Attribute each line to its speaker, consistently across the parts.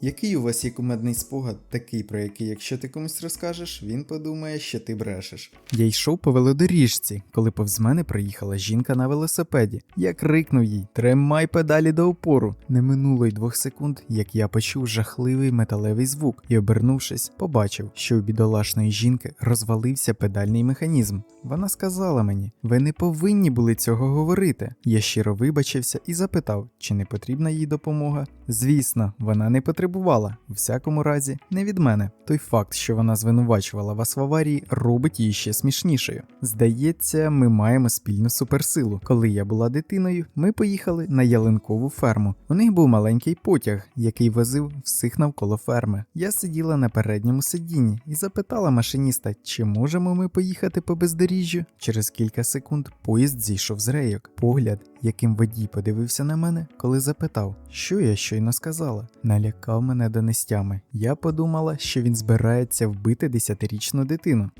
Speaker 1: Який у вас є кумедний спогад, такий, про який, якщо ти комусь розкажеш, він подумає, що ти брешеш. Я йшов по велодоріжці, коли повз мене проїхала жінка на велосипеді. Я крикнув їй: Тримай педалі до опору. Не минуло й двох секунд, як я почув жахливий металевий звук і, обернувшись, побачив, що у бідолашної жінки розвалився педальний механізм. Вона сказала мені: ви не повинні були цього говорити. Я щиро вибачився і запитав, чи не потрібна їй допомога. Звісно, вона не потребувала, у всякому разі, не від мене. Той факт, що вона звинувачувала вас в аварії, робить її ще смішнішою. Здається, ми маємо спільну суперсилу. Коли я була дитиною, ми поїхали на ялинкову ферму. У них був маленький потяг, який возив всіх навколо ферми. Я сиділа на передньому сидінні і запитала машиніста, чи можемо ми поїхати по бездоріжжю. Через кілька секунд поїзд зійшов з рейок. Погляд, яким водій подивився на мене, коли запитав, що я щойно сказала, налякав мене до нестями. Я подумала, що він збирається вбити десятирічну дитину.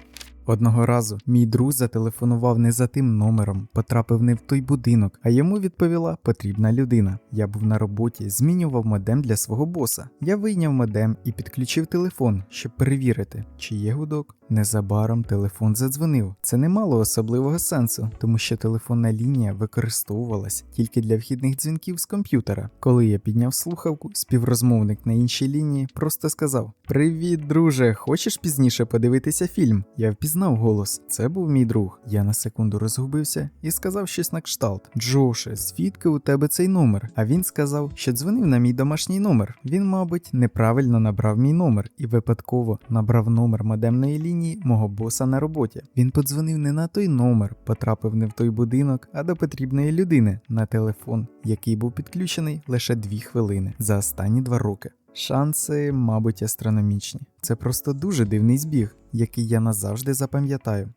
Speaker 1: Одного разу мій друг зателефонував не за тим номером, потрапив не в той будинок, а йому відповіла потрібна людина. Я був на роботі, змінював модем для свого боса. Я вийняв модем і підключив телефон, щоб перевірити, чи є гудок. Незабаром телефон задзвонив. Це не мало особливого сенсу, тому що телефонна лінія використовувалась тільки для вхідних дзвінків з комп'ютера. Коли я підняв слухавку, співрозмовник на іншій лінії просто сказав: Привіт, друже! Хочеш пізніше подивитися фільм? Я впізнав голос. Це був мій друг. Я на секунду розгубився і сказав щось на кшталт: Джоше, звідки у тебе цей номер? А він сказав, що дзвонив на мій домашній номер. Він, мабуть, неправильно набрав мій номер і випадково набрав номер модемної лінії мого боса на роботі. Він подзвонив не на той номер, потрапив не в той будинок, а до потрібної людини на телефон, який був підключений лише дві хвилини за останні два роки. Шанси, мабуть, астрономічні. Це просто дуже дивний збіг, який я назавжди запам'ятаю.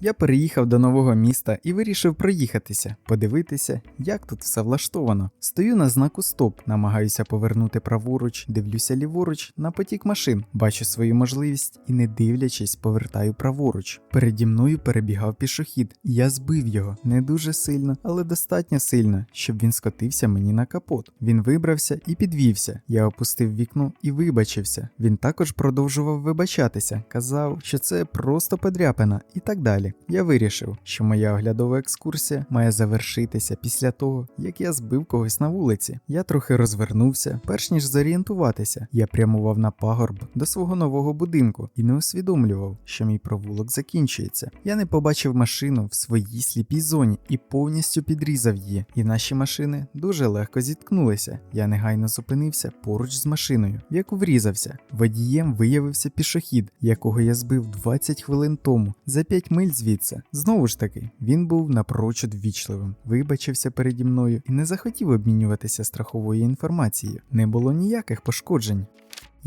Speaker 1: Я переїхав до нового міста і вирішив проїхатися, подивитися, як тут все влаштовано. Стою на знаку стоп, намагаюся повернути праворуч, дивлюся ліворуч на потік машин, бачу свою можливість і, не дивлячись, повертаю праворуч. Переді мною перебігав пішохід, я збив його не дуже сильно, але достатньо сильно, щоб він скотився мені на капот. Він вибрався і підвівся. Я опустив вікно і вибачився. Він також продовжував вибачатися, казав, що це просто подряпина і так далі. Я вирішив, що моя оглядова екскурсія має завершитися після того, як я збив когось на вулиці. Я трохи розвернувся, перш ніж зорієнтуватися. Я прямував на пагорб до свого нового будинку і не усвідомлював, що мій провулок закінчується. Я не побачив машину в своїй сліпій зоні і повністю підрізав її. І наші машини дуже легко зіткнулися. Я негайно зупинився поруч з машиною, в яку врізався. Водієм виявився пішохід, якого я збив 20 хвилин тому за 5 миль звідси. Знову ж таки, він був напрочуд ввічливим, вибачився переді мною і не захотів обмінюватися страховою інформацією. Не було ніяких пошкоджень.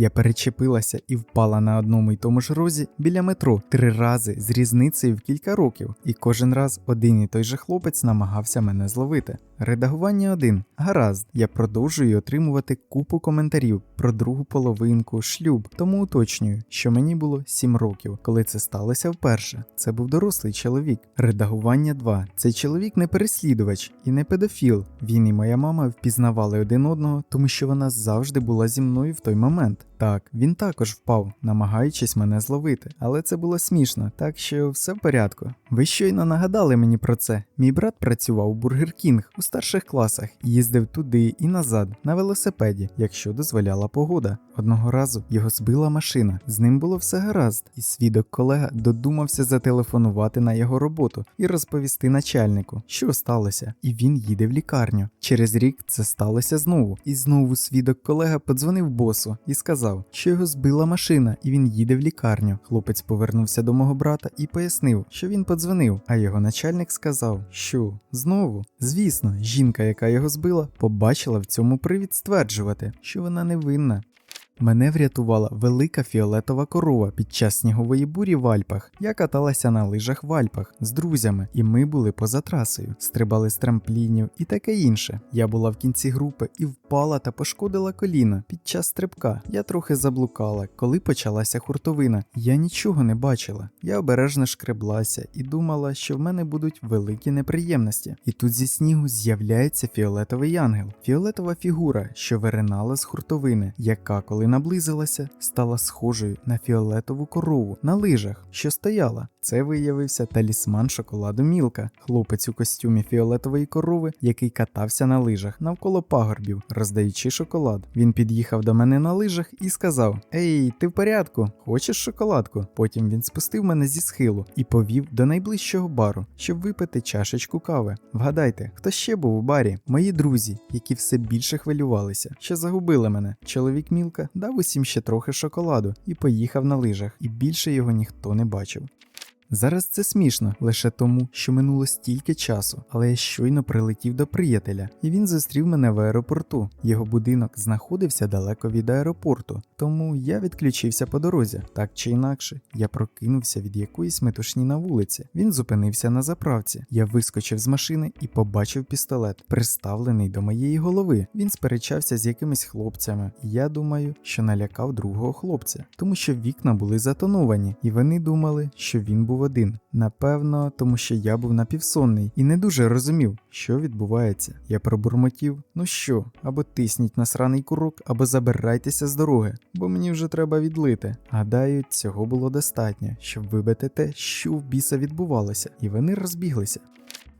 Speaker 1: Я перечепилася і впала на одному й тому ж розі біля метро три рази з різницею в кілька років, і кожен раз один і той же хлопець намагався мене зловити. Редагування 1. Гаразд, я продовжую отримувати купу коментарів про другу половинку, шлюб, тому уточнюю, що мені було 7 років, коли це сталося вперше. Це був дорослий чоловік. Редагування 2. Цей чоловік не переслідувач і не педофіл. Він і моя мама впізнавали один одного, тому що вона завжди була зі мною в той момент. Так, він також впав, намагаючись мене зловити, але це було смішно, так що все в порядку. Ви щойно нагадали мені про це. Мій брат працював у Бургер Кінг у старших класах, їздив туди і назад на велосипеді, якщо дозволяла погода. Одного разу його збила машина, з ним було все гаразд, і свідок колега додумався зателефонувати на його роботу і розповісти начальнику, що сталося, і він їде в лікарню. Через рік це сталося знову, і знову свідок колега подзвонив босу і сказав, що його збила машина, і він їде в лікарню. Хлопець повернувся до мого брата і пояснив, що він подзвонив, а його начальник сказав, що знову. Звісно, жінка, яка його збила, побачила в цьому привід стверджувати, що вона невинна. Мене врятувала велика фіолетова корова під час снігової бурі в Альпах. Я каталася на лижах в Альпах з друзями, і ми були поза трасою, стрибали з трамплінів і таке інше. Я була в кінці групи і впала та пошкодила коліна під час стрибка. Я трохи заблукала, коли почалася хуртовина. Я нічого не бачила. Я обережно шкреблася і думала, що в мене будуть великі неприємності. І тут зі снігу з'являється фіолетовий ангел, фіолетова фігура, що виринала з хуртовини, яка, коли наблизилася, стала схожою на фіолетову корову на лижах, що стояла. Це виявився талісман шоколаду Мілка, хлопець у костюмі фіолетової корови, який катався на лижах навколо пагорбів, роздаючи шоколад. Він під'їхав до мене на лижах і сказав: Ей, ти в порядку? Хочеш шоколадку? Потім він спустив мене зі схилу і повів до найближчого бару, щоб випити чашечку кави. Вгадайте, хто ще був у барі? Мої друзі, які все більше хвилювалися, що загубили мене. Чоловік Мілка дав усім ще трохи шоколаду і поїхав на лижах, і більше його ніхто не бачив. Зараз це смішно лише тому, що минуло стільки часу, але я щойно прилетів до приятеля, і він зустрів мене в аеропорту. Його будинок знаходився далеко від аеропорту, тому я відключився по дорозі. Так чи інакше, я прокинувся від якоїсь метушні на вулиці. Він зупинився на заправці. Я вискочив з машини і побачив пістолет, приставлений до моєї голови. Він сперечався з якимись хлопцями. Я думаю, що налякав другого хлопця, тому що вікна були затоновані, і вони думали, що він був один. Напевно, тому що я був напівсонний і не дуже розумів, що відбувається. Я пробурмотів: ну що, або тисніть на сраний курок, або забирайтеся з дороги, бо мені вже треба відлити. Гадаю, цього було достатньо, щоб вибити те, що в біса відбувалося, і вони розбіглися.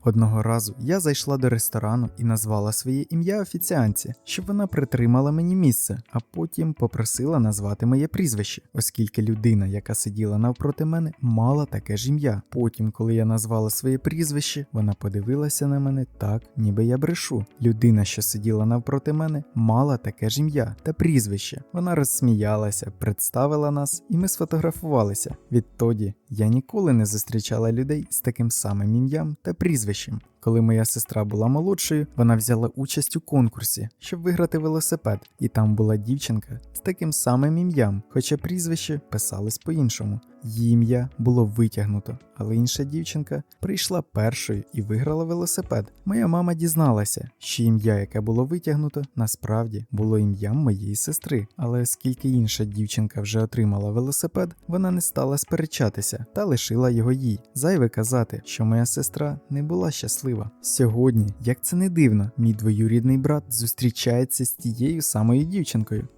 Speaker 1: Одного разу я зайшла до ресторану і назвала своє ім'я офіціанці, щоб вона притримала мені місце, а потім попросила назвати моє прізвище, оскільки людина, яка сиділа навпроти мене, мала таке ж ім'я. Потім, коли я назвала своє прізвище, вона подивилася на мене так, ніби я брешу. Людина, що сиділа навпроти мене, мала таке ж ім'я та прізвище. Вона розсміялася, представила нас, і ми сфотографувалися. Відтоді я ніколи не зустрічала людей з таким самим ім'ям та прізвищем. Коли моя сестра була молодшою, вона взяла участь у конкурсі, щоб виграти велосипед, і там була дівчинка з таким самим ім'ям, хоча прізвище писалось по-іншому. Її ім'я було витягнуто, але інша дівчинка прийшла першою і виграла велосипед. Моя мама дізналася, що ім'я, яке було витягнуто, насправді було ім'ям моєї сестри. Але оскільки інша дівчинка вже отримала велосипед, вона не стала сперечатися та лишила його їй. Зайве казати, що моя сестра не була щаслива. Сьогодні, як це не дивно, мій двоюрідний брат зустрічається з тією самою дівчинкою.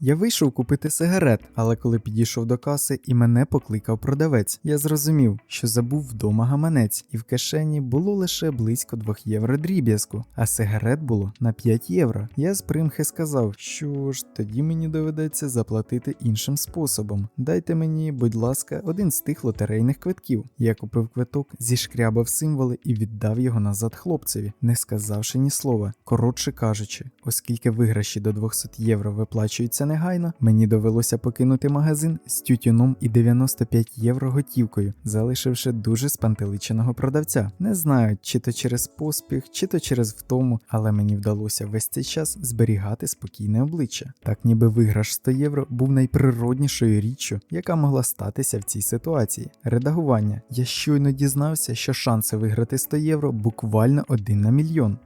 Speaker 1: Я вийшов купити сигарет, але коли підійшов до каси і мене покликав продавець, я зрозумів, що забув вдома гаманець, і в кишені було лише близько 2 євро дріб'язку, а сигарет було на 5 євро. Я з примхи сказав, що ж тоді мені доведеться заплатити іншим способом. Дайте мені, будь ласка, один з тих лотерейних квитків. Я купив квиток, зішкрябав символи і віддав його назад хлопцеві, не сказавши ні слова. Коротше кажучи, оскільки виграші до 200 євро виплачуються негайно, мені довелося покинути магазин з тютюном і 95 євро готівкою, залишивши дуже спантеличеного продавця. Не знаю, чи то через поспіх, чи то через втому, але мені вдалося весь цей час зберігати спокійне обличчя. Так ніби виграш 100 євро був найприроднішою річчю, яка могла статися в цій ситуації. Редагування. Я щойно дізнався, що шанси виграти 100 євро буквально один на мільйон.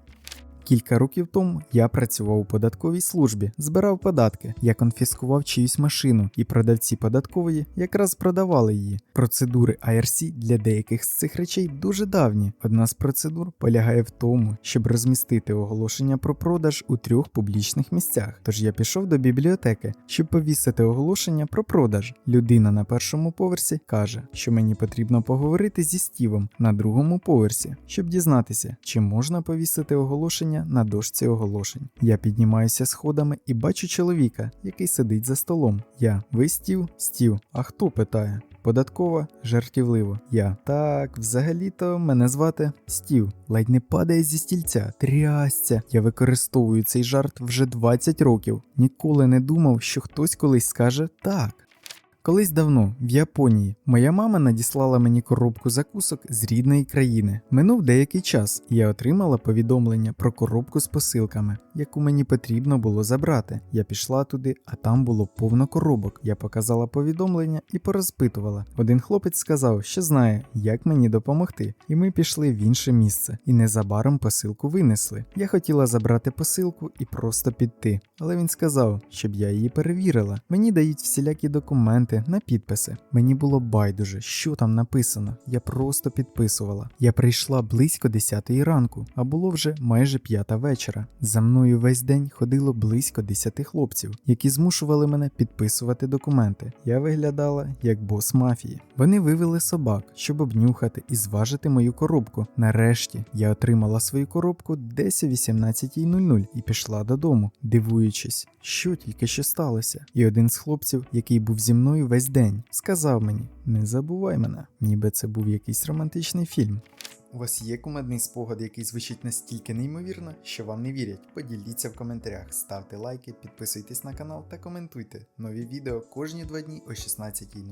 Speaker 1: Кілька років тому я працював у податковій службі, збирав податки, я конфіскував чиюсь машину, і продавці податкової якраз продавали її. Процедури IRC для деяких з цих речей дуже давні. Одна з процедур полягає в тому, щоб розмістити оголошення про продаж у трьох публічних місцях. Тож я пішов до бібліотеки, щоб повісити оголошення про продаж. Людина на першому поверсі каже, що мені потрібно поговорити зі Стівом на другому поверсі, щоб дізнатися, чи можна повісити оголошення на дошці оголошень. Я піднімаюся сходами і бачу чоловіка, який сидить за столом. Я ви Стів? Стів. А хто питає? Податкова жартівливо. Я. Так, взагалі-то мене звати Стів. Ледь не падає зі стільця. Трясця. Я використовую цей жарт вже 20 років. Ніколи не думав, що хтось колись скаже так. Колись давно, в Японії, моя мама надіслала мені коробку закусок з рідної країни. Минув деякий час, і я отримала повідомлення про коробку з посилками. Яку мені потрібно було забрати. Я пішла туди, а там було повно коробок. Я показала повідомлення і порозпитувала. Один хлопець сказав, що знає, як мені допомогти, і ми пішли в інше місце. І незабаром посилку винесли. Я хотіла забрати посилку і просто піти, але він сказав, щоб я її перевірила. Мені дають всілякі документи на підписи. Мені було байдуже, що там написано. Я просто підписувала. Я прийшла близько 10 ранку, а було вже майже 5 вечора. За мною весь день ходило близько 10 хлопців, які змушували мене підписувати документи. Я виглядала як бос мафії. Вони вивели собак, щоб обнюхати і зважити мою коробку. Нарешті я отримала свою коробку десь о 18.00 і пішла додому, дивуючись, що тільки що сталося. І один з хлопців, який був зі мною весь день, сказав мені: не забувай мене, ніби це був якийсь романтичний фільм. У вас є кумедний спогад, який звучить настільки неймовірно, що вам не вірять. Поділіться в коментарях, ставте лайки, підписуйтесь на канал та коментуйте. Нові відео кожні два дні о 16.00.